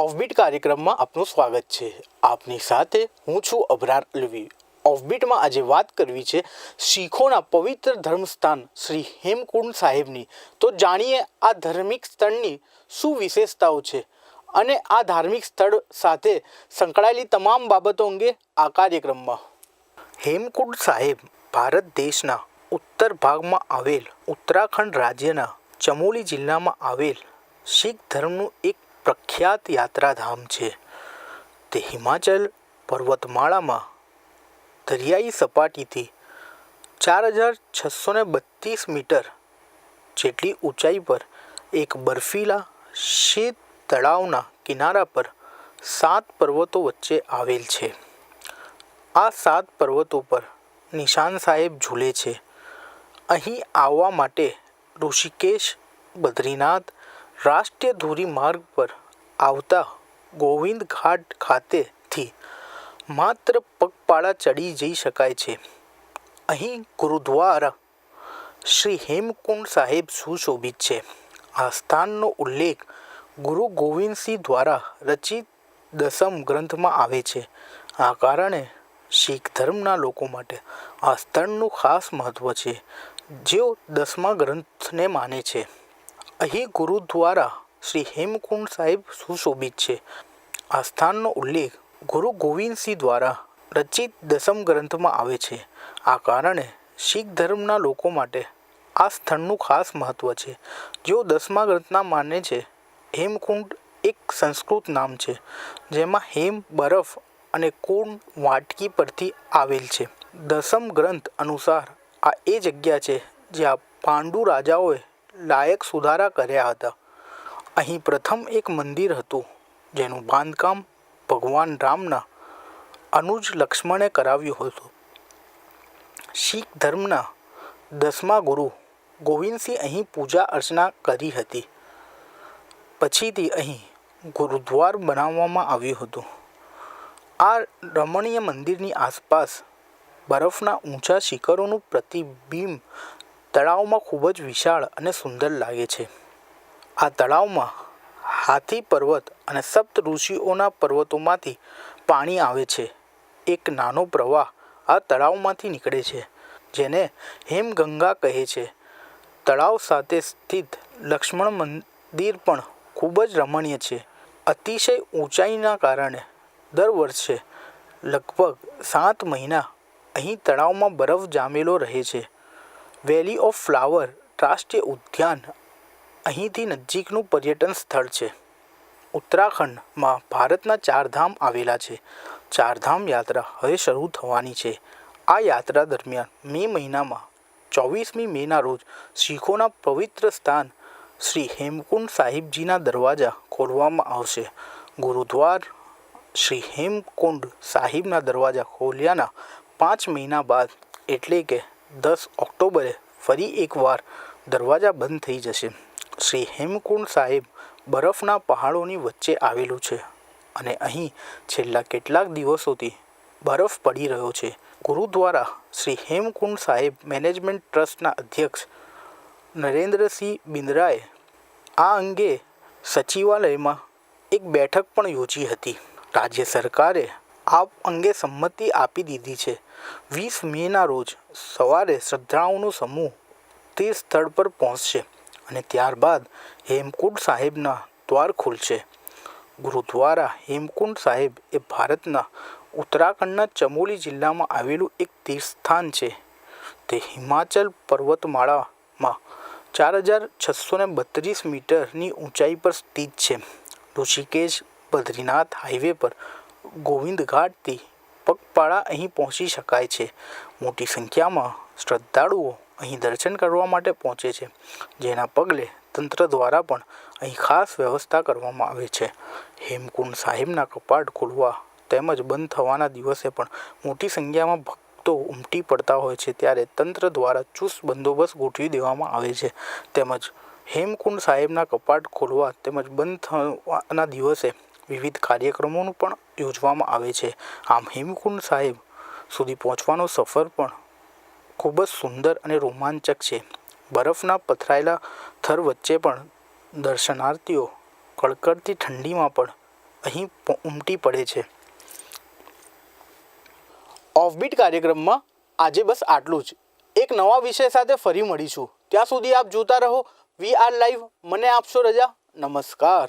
Offbeat કાર્યક્રમમાં આપનું સ્વાગત છે. આપની સાથે હું છું અભરાર અલવી ઓફબીટમાં આજે વાત કરવી છે શીખોના પવિત્ર ધર્મસ્થાન શ્રી હેમકુંડ સાહેબની. તો જાણીએ આ ધાર્મિક સ્થળની શું વિશેષતાઓ છે અને આ ધાર્મિક સ્થળ સાથે સંકળાયેલી તમામ બાબતો અંગે આ કાર્યક્રમમાં. હેમકુંડ સાહેબ ભારત દેશના ઉત્તર ભાગમાં આવેલ ઉત્તરાખંડ રાજ્યના ચમોલી જિલ્લામાં આવેલ શીખ ધર્મનું એક પ્રખ્યાત યાત્રાધામ છે. તે હિમાચલ પર્વતમાળામાં દરિયાઈ સપાટીથી ચાર હજાર છસો ને બત્રીસ મીટર જેટલી ઊંચાઈ પર એક બર્ફીલા શીત તળાવના કિનારા પર સાત પર્વતો વચ્ચે આવેલ છે. આ સાત પર્વતો પર નિશાન સાહેબ ઝૂલે છે. અહીં આવવા માટે ઋષિકેશ, બદ્રીનાથ રાષ્ટ્રીય ધોરીમાર્ગ પર આવતા ગોવિંદ ઘાટ ખાતેથી માત્ર પગપાળા ચડી જઈ શકાય છે. અહીં ગુરુદ્વારા શ્રી હેમકુંડ સાહેબ સુશોભિત છે. આ સ્થાનનો ઉલ્લેખ ગુરુ ગોવિંદસિંહ દ્વારા રચિત દસમ ગ્રંથમાં આવે છે. આ કારણે શીખ ધર્મના લોકો માટે આ સ્થળનું ખાસ મહત્ત્વ છે, જેઓ દસમા ગ્રંથને માને છે. અહીં ગુરુદ્વારા શ્રી હેમકુંડ સાહેબ સુશોભિત છે. આ સ્થાનનો ઉલ્લેખ ગુરુ ગોવિંદસિંહ દ્વારા રચિત દસમ ગ્રંથમાં આવે છે. આ કારણે શીખ ધર્મના લોકો માટે આ સ્થળનું ખાસ મહત્ત્વ છે. જેઓ દસમા ગ્રંથના માને છે, હેમકુંડ એક સંસ્કૃત નામ છે, જેમાં હેમ, બરફ અને કુંડ વાટકી પરથી આવેલ છે. દસમ ગ્રંથ અનુસાર આ એ જગ્યા છે જ્યાં પાંડુ રાજાઓએ લાયક સુધારા કર્યા હતા. અહીં પ્રથમ એક મંદિર હતું, જેનું બાંધકામ ભગવાન રામના અનુજ લક્ષ્મણે કરાવ્યું હતું. શીખ ધર્મના દસમા ગુરુ ગોવિંદસિંહ અહીં પૂજા અર્ચના કરી હતી. પછીથી અહીં ગુરુદ્વાર બનાવવામાં આવ્યું હતું. આ રમણીય મંદિરની આસપાસ બરફના ઊંચા શિખરોનું પ્રતિબિંબ તળાવમાં ખૂબ જ વિશાળ અને સુંદર લાગે છે. આ તળાવમાં હાથી પર્વત અને સપ્ત ઋષિઓના પર્વતોમાંથી પાણી આવે છે. એક નાનો પ્રવાહ આ તળાવમાંથી નીકળે છે, જેને હેમગંગા કહે છે. તળાવ સાથે સ્થિત લક્ષ્મણ મંદિર પણ ખૂબ જ રમણીય છે. અતિશય ઊંચાઈના કારણે દર વર્ષે લગભગ સાત મહિના અહીં તળાવમાં બરફ જામેલો રહે છે. વેલી ઓફ ફ્લાવર રાષ્ટ્રીય ઉદ્યાન અહીંથી નજીકનું પર્યટન સ્થળ છે. ઉત્તરાખંડમાં ભારતના ચારધામ આવેલા છે. ચારધામ યાત્રા હવે શરૂ થવાની છે. આ યાત્રા દરમિયાન મે મહિનામાં ચોવીસમી મેના રોજ શીખોના પવિત્ર સ્થાન શ્રી હેમકુંડ સાહિબજીના દરવાજા ખોલવામાં આવશે. ગુરુદ્વાર શ્રી હેમકુંડ સાહિબના દરવાજા ખોલ્યાના પાંચ મહિના બાદ એટલે કે દસ ઓક્ટોબરે ફરી એકવાર દરવાજા બંધ થઈ જશે. શ્રી હેમકુંડ સાહેબ બરફના પહાડોની વચ્ચે આવેલું છે અને અહીં છેલ્લા કેટલાક દિવસોથી બરફ પડી રહ્યો છે. ગુરુદ્વારા શ્રી હેમકુંડ સાહેબ મેનેજમેન્ટ ટ્રસ્ટના અધ્યક્ષ નરેન્દ્રસિંહ બિંદ્રાએ આ અંગે સચિવાલયમાં એક બેઠક પણ યોજી હતી. રાજ્ય સરકારે આ અંગે સંમતિ આપી દીધી છે. વીસ મેના રોજ સવારે શ્રદ્ધાળુઓનો સમૂહ તે સ્થળ પર પહોંચશે અને ત્યારબાદ હેમકુંડ સાહેબના દ્વાર ખુલશે. ગુરુદ્વારા હેમકુંડ સાહેબ એ ભારતના ઉત્તરાખંડના ચમોલી જિલ્લામાં આવેલું એક તીર્થસ્થાન છે. તે હિમાચલ પર્વતમાળામાં ચાર હજાર છસો ને બત્રીસ મીટરની ઊંચાઈ પર સ્થિત છે. ઋષિકેશ, બદ્રીનાથ હાઈવે પર ગોવિંદ ઘાટથી પગપાળા અહીં પહોંચી શકાય છે. મોટી સંખ્યામાં શ્રદ્ધાળુઓ અહીં દર્શન કરવા માટે પહોંચે છે, જેના પગલે તંત્ર દ્વારા પણ અહીં ખાસ વ્યવસ્થા કરવામાં આવે છે. હેમકુંડ સાહેબના કપાટ ખોલવા તેમજ બંધ થવાના દિવસે પણ મોટી સંખ્યામાં ભક્તો ઉમટી પડતા હોય છે, ત્યારે તંત્ર દ્વારા ચુસ્ત બંદોબસ્ત ગોઠવી દેવામાં આવે છે. તેમજ હેમકુંડ સાહેબના કપાટ ખોલવા તેમજ બંધ થવાના દિવસે વિવિધ કાર્યક્રમોનું પણ યોજવામાં આવે છે. આમ હેમકુંડ સાહેબ સુધી પહોંચવાનો સફર પણ ખૂબ જ સુંદર અને રોમાંચક છે. બરફના પથરાયેલા થર વચ્ચે પણ દર્શનાર્થીઓ કડકડતી ઠંડીમાં પણ અહીં ઉમટી પડે છે. ઓફબીટ કાર્યક્રમમાં આજે બસ આટલું જ. એક નવા વિષય સાથે ફરી મળીશું. ત્યાં સુધી આપ જોતા રહો. V R live. મને આપશો રજા. નમસ્કાર.